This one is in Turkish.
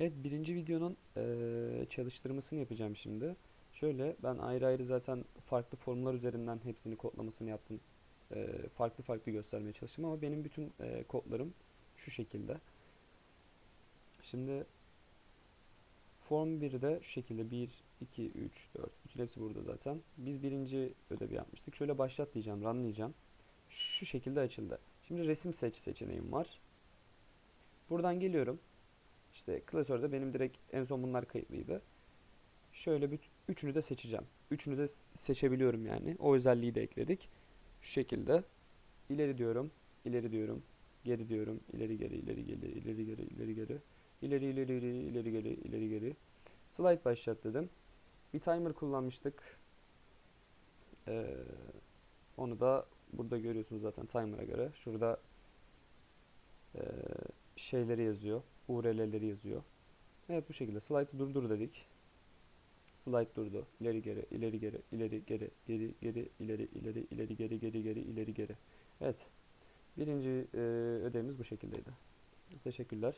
Evet birinci videonun eee, çalıştırmasını yapacağım şimdi. Şöyle ben ayrı ayrı zaten farklı formlar üzerinden hepsini kodlamasını yaptım. Eee, farklı farklı göstermeye çalıştım ama benim bütün eee, kodlarım şu şekilde. Şimdi form 1'de şu şekilde 1, 2, 3, 4 bütün hepsi burada zaten. Biz birinci ödevi yapmıştık. Şöyle başlat diyeceğim, run diyeceğim. Şu şekilde açıldı. Şimdi resim seç seçeneğim var. Buradan geliyorum. İşte klasörde benim direkt en son bunlar kayıtlıydı. Şöyle bir üçünü de seçeceğim. Üçünü de seçebiliyorum yani. O özelliği de ekledik. Şu şekilde ileri diyorum, ileri diyorum, geri diyorum, ileri geri, ileri geri, ileri geri, ileri geri, ileri ileri ileri ileri geri, ileri geri. Slide başlat dedim. Bir timer kullanmıştık. Ee, onu da burada görüyorsunuz zaten timer'a göre. Şurada ee, şeyleri yazıyor. URL'leri yazıyor. Evet bu şekilde. Slide'ı durdur dedik. Slide durdu. İleri geri, ileri geri, ileri geri, geri geri, ileri ileri, ileri geri, geri geri, ileri geri. Evet. Birinci e, ödevimiz bu şekildeydi. Teşekkürler.